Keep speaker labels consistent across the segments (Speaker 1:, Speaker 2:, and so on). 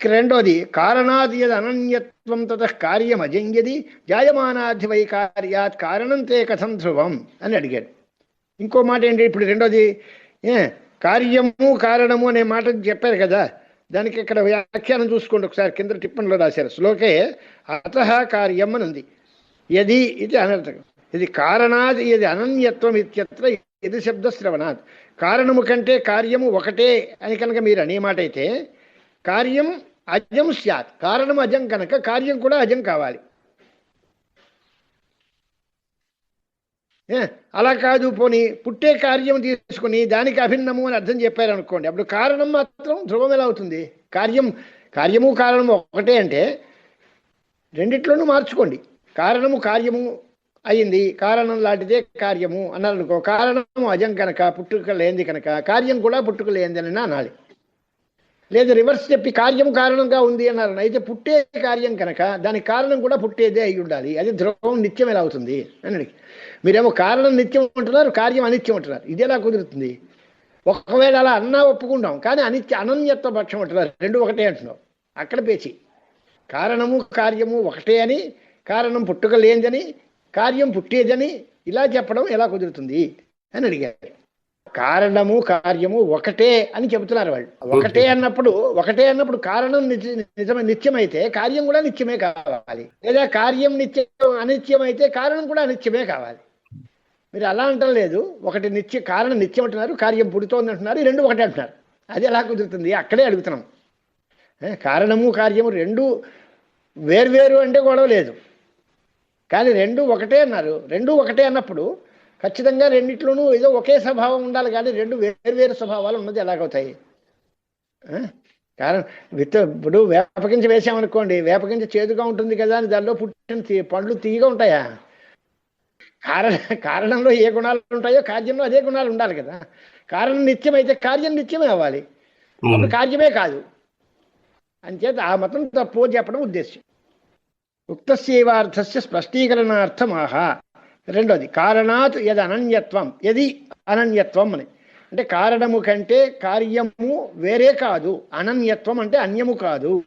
Speaker 1: ఇక రెండోది కారణాదియద్ అనన్యత్వం తత కార్యం అజంయది జాయమానాధి వై కార్యాత్ కారణం తే కథం ధ్రువం అని అడిగాడు. ఇంకో మాట ఏంటి? ఇప్పుడు రెండోది ఏ కార్యము కారణము అనే మాట చెప్పారు కదా దానికి ఇక్కడ వ్యాఖ్యానం చూసుకోండి ఒకసారి కింద టిప్పణిలో రాశారు. శ్లోకే అత కార్యం అని ఉంది. యది ఇది అనర్థకం ఇది కారణాది ఇది అనన్యత్వం ఇత్యత్ర ఇది శబ్ద శ్రవణాత్ కారణము కంటే కార్యము ఒకటే అని కనుక మీరు అనే మాట అయితే కార్యం అజం స్యాత్. కారణం అజం కనుక కార్యం కూడా అజం కావాలి. ఏ, అలా కాదు పోని పుట్టే కార్యం తీసుకుని దానికి అభిన్నము అని అర్థం చెప్పారు అనుకోండి అప్పుడు కారణం మాత్రం ధ్రువం ఎలా అవుతుంది? కార్యం కార్యము కారణము ఒకటే అంటే రెండిట్లోనూ మార్చుకోండి. కారణము కార్యము అయింది కారణం లాంటిదే కార్యము అన్నారు అనుకో కారణము అజం కనుక పుట్టుక లేనిది కనుక కార్యం కూడా పుట్టుక లేనిది అని అనాలి. లేదు రివర్స్ చెప్పి కార్యం కారణంగా ఉంది అన్నారు. అయితే పుట్టే కార్యం కనుక దానికి కారణం కూడా పుట్టేదే అయి ఉండాలి. అది ధ్రువం నిత్యం ఎలా అవుతుంది? అని అడిగి. మీరేమో కారణం నిత్యం అంటున్నారు కార్యం అనిత్యం అంటున్నారు. ఇది ఎలా కుదురుతుంది? ఒకవేళ అలా అన్నా ఒప్పుకుంటాం కానీ అనిత్య అనన్యత్వ పక్షం అంటున్నారు. రెండు ఒకటే అంటున్నాం. అక్కడ పేచి. కారణము కార్యము ఒకటే అని కారణం పుట్టుక లేనిదని కార్యం పుట్టేదని ఇలా చెప్పడం ఎలా కుదురుతుంది? అని అడిగారు. కారణము కార్యము ఒకటే అని చెబుతున్నారు వాళ్ళు. ఒకటే అన్నప్పుడు ఒకటే అన్నప్పుడు కారణం నిజ నిజమే నిత్యమైతే కార్యం కూడా నిత్యమే కావాలి. లేదా కార్యం నిత్యం అనిత్యమైతే కారణం కూడా అనిత్యమే కావాలి. మీరు అలా అంటం లేదు. ఒకటి నిత్య కారణం నిత్యం అంటున్నారు కార్యం పుడుతోంది అంటున్నారు ఈ రెండు ఒకటే అంటున్నారు. అది ఎలా కుదురుతుంది? అక్కడే అడుగుతున్నాం. కారణము కార్యము రెండు వేర్వేరు అంటే గొడవ లేదు. కానీ రెండు ఒకటే అన్నారు. రెండు ఒకటే అన్నప్పుడు ఖచ్చితంగా రెండిట్లోనూ ఏదో ఒకే స్వభావం ఉండాలి కానీ రెండు వేర్వేరు స్వభావాలు ఉన్నది ఎలాగవుతాయి? కారణం విత్త ఇప్పుడు వేపగింజ వేసామనుకోండి వేపగింజ చేదుగా ఉంటుంది కదా అని దానిలో పుట్టిన పండ్లు తీయగా ఉంటాయా? కారణ కారణంలో ఏ గుణాలు ఉంటాయో కార్యంలో అదే గుణాలు ఉండాలి కదా. కారణం నిత్యమైతే కార్యం నిత్యమే అవ్వాలి. కార్యమే కాదు. అంచేత ఆ మతం తప్పు చెప్పడం ఉద్దేశ్యం. ఉక్తస్యైవార్థస్య స్పష్టీకరణార్థమాహ. రెండోది కారణాత్ యద్ అనన్యత్వం. యది అనన్యత్వం అని. అంటే కారణము కంటే కార్యము వేరే కాదు. అనన్యత్వం అంటే అన్యము కాదు.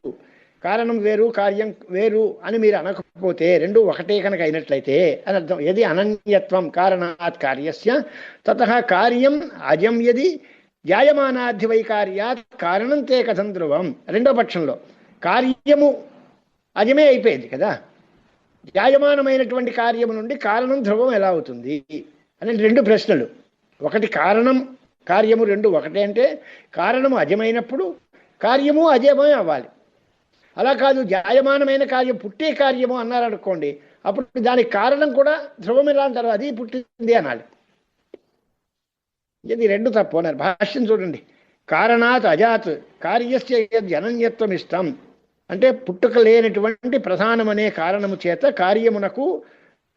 Speaker 1: కారణం వేరు కార్యం వేరు అని మీరు అనకపోతే రెండు ఒకటే కనుక అయినట్లయితే అని అర్థం. యది అనన్యత్వం కారణాత్ కార్యస్య తత కార్యం అజం యది జాయమానాధి వైకార్యాత్ కారణం తే కథం ధ్రువం. రెండో పక్షంలో కార్యము అజమే అయిపోయింది కదా. జాయమానమైనటువంటి కార్యము నుండి కారణం ధ్రువం ఎలా అవుతుంది? అనే రెండు ప్రశ్నలు. ఒకటి కారణం కార్యము రెండు ఒకటే అంటే కారణము అజమైనప్పుడు కార్యము అజయమే అవ్వాలి. అలా కాదు జాయమానమైన కార్యం పుట్టే కార్యము అన్నారనుకోండి అప్పుడు దానికి కారణం కూడా ధ్రువం ఎలా అంటారు? అది పుట్టింది అనాలి. ఇది రెండు తప్పు అన్నారు. భాష్యం చూడండి. కారణాత్ అజాత్ కార్యస్య జనన్యత్వం ఇష్టం అంటే పుట్టుక లేనటువంటి ప్రధానమనే కారణము చేత కార్యమునకు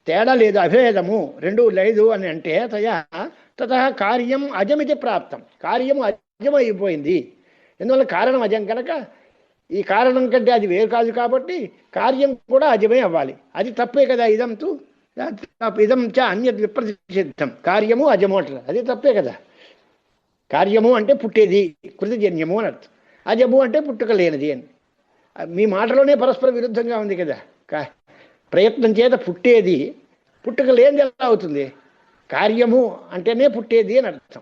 Speaker 1: తేడా లేదు అభేదము. రెండు లేదు అని అంటే తయా తత కార్యం అజమితి ప్రాప్తం. కార్యము అజమైపోయింది. ఎందువల్ల కారణం అజం కనుక ఈ కారణం కంటే అది వేరు కాదు కాబట్టి కార్యం కూడా అజమే అవ్వాలి. అది తప్పే కదా ఇదంతు? తప్ప- ఇదం చ అన్యత్ విప్రతిషిద్ధం కార్యము అజము అంటారు. అది తప్పే కదా. కార్యము అంటే పుట్టేది కృతజన్యము అని అర్థం. అజము అంటే పుట్టుక లేనిది అని. మీ మాటలోనే పరస్పర విరుద్ధంగా ఉంది కదా. కా- ప్రయత్నం చేత పుట్టేది పుట్టుక లేనిది ఎలా అవుతుంది? కార్యము అంటేనే పుట్టేది అని అర్థం.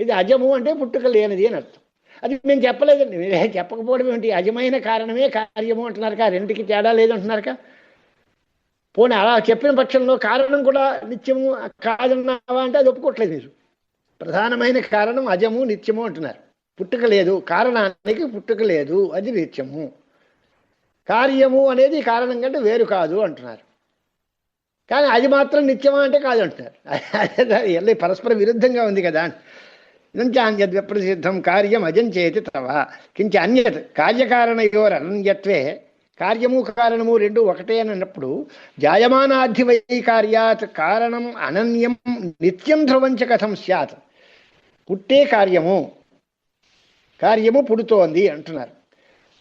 Speaker 1: ఇది అజము అంటే పుట్టుక లేనిది అని అర్థం. అది మేము చెప్పలేదండి. చెప్పకపోవడం ఏంటి అజమైన కారణమే కార్యము అంటున్నారు కా రెండుకి తేడా లేదంటున్నారు పోనీ అలా చెప్పిన పక్షంలో కారణం కూడా నిత్యము కాదన్నావా అంటే అది ఒప్పుకోవట్లేదు మీరు. ప్రధానమైన కారణం అజము నిత్యము అంటున్నారు. పుట్టుక లేదు. కారణానికి పుట్టుక లేదు. అది నిత్యము. కార్యము అనేది కారణం కంటే వేరు కాదు అంటున్నారు. కానీ అది మాత్రం నిత్యమా అంటే కాదు అంటున్నారు. ఎల్లి పరస్పర విరుద్ధంగా ఉంది కదా. ఇదంచాన్యద్ విప్రసిద్ధం కార్యం అజంచేతి తవ. కించ అన్యత్ కార్యకారణయోర్ అనన్యత్వే కార్యము కారణము రెండు ఒకటే అని అన్నప్పుడు జాయమానాధివై కార్యాత్ కారణం అనన్యం నిత్యం ధ్రువంచ కథం సత్ పుట్టే కార్యము. కార్యము పుడుతోంది అంటున్నారు.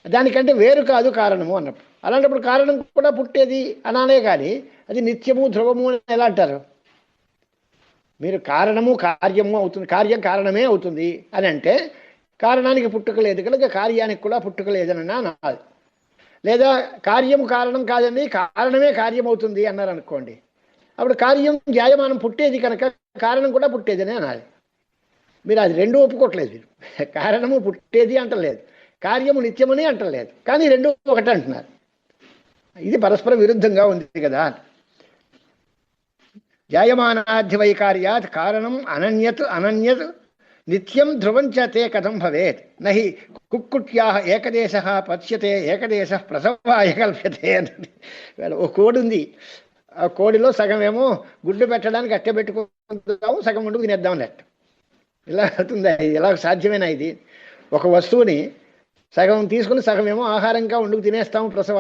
Speaker 1: దానికంటే వేరు కాదు కారణము అన్నప్పుడు. అలాంటప్పుడు కారణం కూడా పుట్టేది అనాలే కానీ అది నిత్యము ధ్రువము అని ఎలా అంటారు? మీరు కారణము కార్యము అవుతుంది కార్యం కారణమే అవుతుంది అని అంటే కారణానికి పుట్టుక లేదు కనుక కార్యానికి కూడా పుట్టుకలేదని అనాలి. లేదా కార్యం కారణం కాదండి కారణమే కార్యం అవుతుంది అన్నారు అనుకోండి. అప్పుడు కార్యం జాయమానం పుట్టేది కనుక కారణం కూడా పుట్టేదని అనాలి. మీరు అది రెండు ఒప్పుకోవట్లేదు మీరు. కారణము పుట్టేది అంటలేదు. కార్యము నిత్యమని అంటలేదు. కానీ రెండు ఒకటి అంటున్నారు. ఇది పరస్పర విరుద్ధంగా ఉంది కదా. జాయమానాధ్యవైకార్యాత్ కారణం అనన్యత్ అనన్యత్ నిత్యం ధ్రువం చ తే కథం భవేత్. నహి కుక్కుట్యా ఏకదేశ పచ్యతే ఏకదేశ ప్రసవాయ కల్ప్యతే అని ఓ కోడి ఉంది. ఆ కోడిలో సగం ఏమో గుడ్లు పెట్టడానికి అట్టె పెట్టుకుందాము సగం ఉండు తినేద్దాం లెట్ ఇలా అవుతుందా? ఇలా సాధ్యమేనా ఇది? ఒక వస్తువుని సగం తీసుకుని సగం ఏమో ఆహారంగా వండుకు తినేస్తాము ప్రసవ.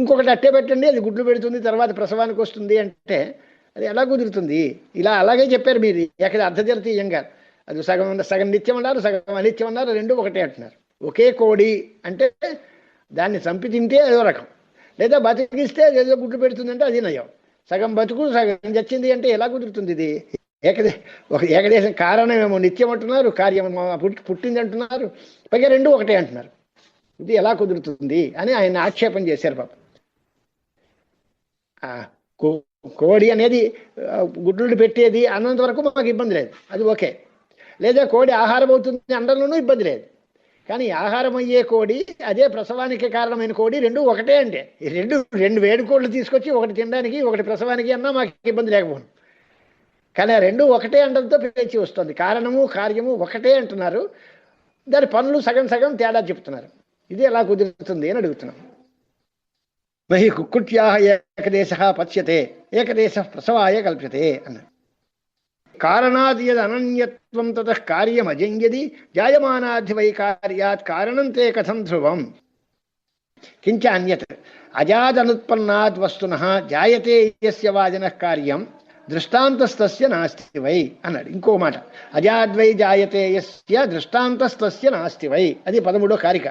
Speaker 1: ఇంకొకటి అట్టే పెట్టండి అది గుడ్లు పెడుతుంది తర్వాత ప్రసవానికి వస్తుంది అంటే అది ఎలా కుదురుతుంది? ఇలా అలాగే చెప్పారు మీరు ఎక్కడ అర్ధజరతీయంగా అది సగం సగం నిత్యం అన్నారు సగం అనిత్యం అన్నారు రెండు ఒకటే అంటున్నారు. ఒకే కోడి అంటే దాన్ని చంపి తింటే అదో రకం. లేదా బతికిస్తే ఏదో గుడ్లు పెడుతుందంటే అది నయం. సగం బతుకు సగం చచ్చింది అంటే ఎలా కుదురుతుంది ఇది? ఏకదే ఒక ఏకదేశం కారణమేమో నిత్యం అంటున్నారు కార్యం పుట్టి పుట్టింది అంటున్నారు పైగా రెండు ఒకటే అంటున్నారు. ఇది ఎలా కుదురుతుంది అని ఆయన ఆక్షేపం చేశారు పాప. ఆ, కోడి అనేది గుడ్లు పెట్టేది అన్నంత వరకు మాకు ఇబ్బంది లేదు. అది ఓకే. లేదా కోడి ఆహారం అవుతుంది అండంలోనూ ఇబ్బంది లేదు. కానీ ఆహారం అయ్యే కోడి అదే ప్రసవానికి కారణమైన కోడి రెండు ఒకటే అంటే రెండు రెండు వేడి కోళ్ళు తీసుకొచ్చి ఒకటి తినడానికి ఒకటి ప్రసవానికి అన్నా మాకు ఇబ్బంది లేకపోను. కానీ ఆ రెండు ఒకటే అండంతో పేచి వస్తుంది. కారణము కార్యము ఒకటే అంటున్నారు. దాని పనులు సగం సగం తేడా చెప్తున్నారు. ఇది ఎలా కుదురుతుంది అని అడుగుతున్నాం. మహి కుక్కుట్యా ఏకదేశ పచ్యతే ఏకదేశ ప్రసవాయ కల్ప్యతే అన్నారు కారణాది యద్ అనన్యత్వం తత కార్యమజంయది జాయమానాధివైకార్యాత్ కారణం తే కథం ధ్రువం. కించ అన్యత్ అజాదనుత్పన్నాద్ వస్తున జాయతే యస్య వాజన కార్యం దృష్టాంతస్తస్య నాస్తి వై అన్నాడు. ఇంకో మాట అజాద్వై జాయతే యస్య దృష్టాంతస్తస్య నాస్తి వై. అది పదమూడో కారిక.